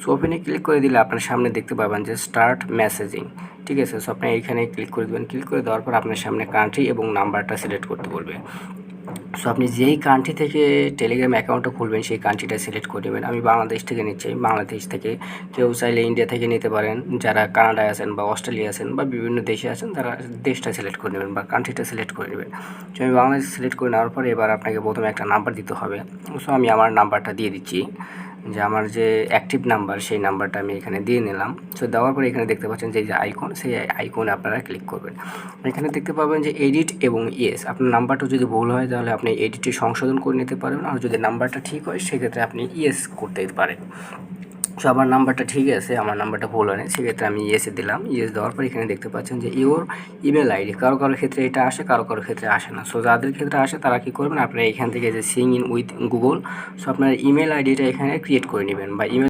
So ওপেনে click করে দিলে আপনার সামনে দেখতে পাবেন যে স্টার্ট মেসেজিং ঠিক আছে? সো আপনি এইখানে ক্লিক করে দেবেন। ক্লিক করে দেওয়ার পর আপনার সামনে কান্ট্রি এবং নাম্বারটা সিলেক্ট করতে বলবে। সো আপনি যেই কান্ট্রি থেকে টেলিগ্রাম অ্যাকাউন্টটা খুলবেন, সেই কান্ট্রিটা সিলেক্ট করে নেবেন। আমি বাংলাদেশ থেকে নিচ্ছি। বাংলাদেশ থেকে কেউ চাইলে ইন্ডিয়া থেকে নিতে পারেন। যারা কানাডায় আছেন বা অস্ট্রেলিয়া আছেন বা বিভিন্ন দেশে আছেন, তারা দেশটা সিলেক্ট করে নেবেন বা কান্ট্রিটা সিলেক্ট করে নেবেন। সো আমি বাংলাদেশ সিলেক্ট করে নেওয়ার পরে এবার আপনাকে প্রথমে একটা নাম্বার দিতে হবে। সো আমি আমার নাম্বারটা দিয়ে দিচ্ছি। যে আমার যে অ্যাক্টিভ নাম্বার সেই নাম্বারটা আমি এখানে দিয়ে নিলাম। সো দেওয়ার পরে এখানে দেখতে পাচ্ছেন যে যে আইকন সেই আইকনে আপনারা ক্লিক করবেন। এখানে দেখতে পাবেন যে এডিট এবং ইয়েস আপনার নাম্বারটা যদি ভুল হয়, তাহলে আপনি এডিটটি সংশোধন করে নিতে পারবেন। আর যদি নাম্বারটা ঠিক হয়, সেক্ষেত্রে আপনি ইয়েস করতে পারেন। সো আমার নাম্বারটা ঠিক আছে, আমার নাম্বারটা ভুল হয়নি, সেক্ষেত্রে আমি ইয়েসে দিলাম। ইয়েস দেওয়ার পর এখানে দেখতে পাচ্ছেন যে ইওর ইমেল আইডি কারও কারও ক্ষেত্রে এটা আসে, কারও কারও ক্ষেত্রে আসে না। সো যাদের ক্ষেত্রে আসে তারা কী করবেন, আপনারা এখান থেকে যে sign in with Google so আপনার ইমেল আইডিটা এখানে ক্রিয়েট করে নেবেন বা ইমেল